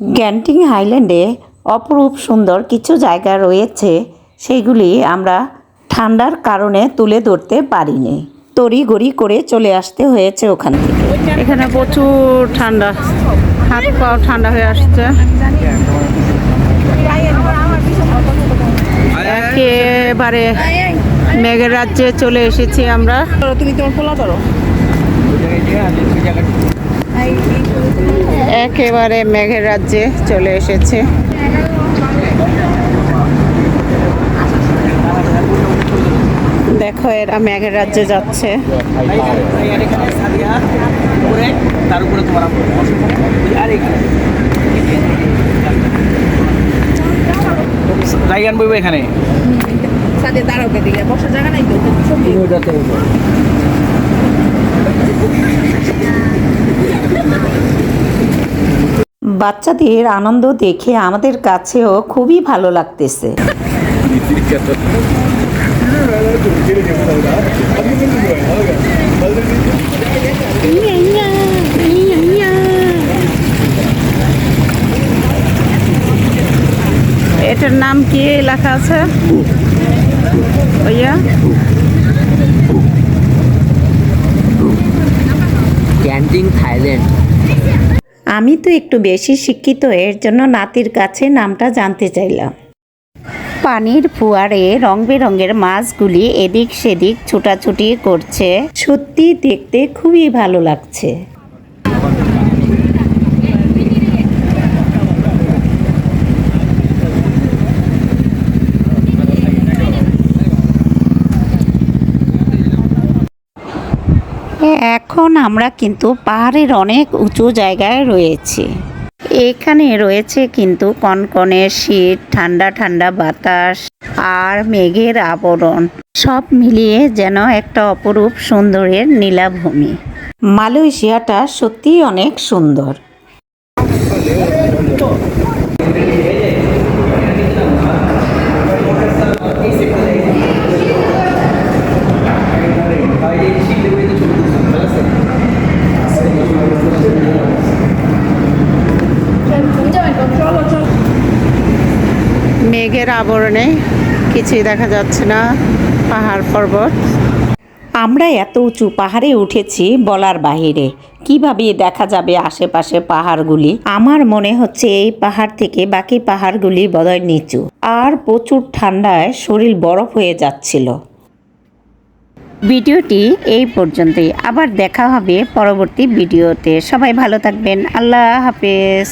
Granting হাইল্যান্ডে অপরূপ সুন্দর কিছু জায়গা রয়েছে সেগুলি আমরা ঠান্ডার কারণে তুলে ধরতে পারিনি। তড়িগড়ি করে চলে আসতে হয়েছে ওখান থেকে। এখানে প্রচুর ঠান্ডা। হাত পাও ঠান্ডা হয়ে আসছে। একেবারে মেঘের রাজ্যে চলে এসেছি আমরা। তুমি তোমার পোলা ধরো। একেবারে মেঘের রাজ্যে চলে এসেছে। দেখো এরা মেঘের রাজ্যে যাচ্ছে। তার উপরে তোমার আর এখানে? জায়গা বইব এখানে সাথে দাঁড়াবে দিকে বসার জায়গা নাই তো বাচ্চাদের আনন্দ দেখে আমাদের কাছেও খুবই ভালো লাগতেছে। এটার নাম কি? লেখা আছে? ভাইয়া ক্যান্টিন থাইল্যান্ড আমি তো একটু বেশি শিক্ষিত, এর জন্য নাতির কাছে নামটা জানতে চাইলাম। পানির ফুয়ারে রং বেরঙের মাছগুলি এদিক সেদিক ছোটাছুটি করছে। সত্যি দেখতে খুবই ভালো লাগছে। এখন আমরা কিন্তু পাহাড়ের অনেক উঁচু জায়গায় রয়েছি। এখানে রয়েছে কিন্তু কনকনে শীত, ঠান্ডা ঠান্ডা বাতাস আর মেঘের আবরণ। সব মিলিয়ে যেন একটা অপরূপ সুন্দরের নীলাভূমি। মালয়েশিয়াটা সত্যিই অনেক সুন্দর। মেঘের আবরণে কিছুই দেখা যাচ্ছে না পাহাড় পর্বত। আমরা এত উঁচু পাহাড়ে উঠেছি বলার বাহিরে। কীভাবে দেখা যাবে আশেপাশে পাহাড়গুলি? আমার মনে হচ্ছে এই পাহাড় থেকে বাকি পাহাড়গুলি বদয় নিচু। আর প্রচুর ঠান্ডায় শরীর বরফ হয়ে যাচ্ছিল। ভিডিওটি এই পর্যন্তই। আবার দেখা হবে পরবর্তী ভিডিওতে। সবাই ভালো থাকবেন। আল্লাহ হাফেজ।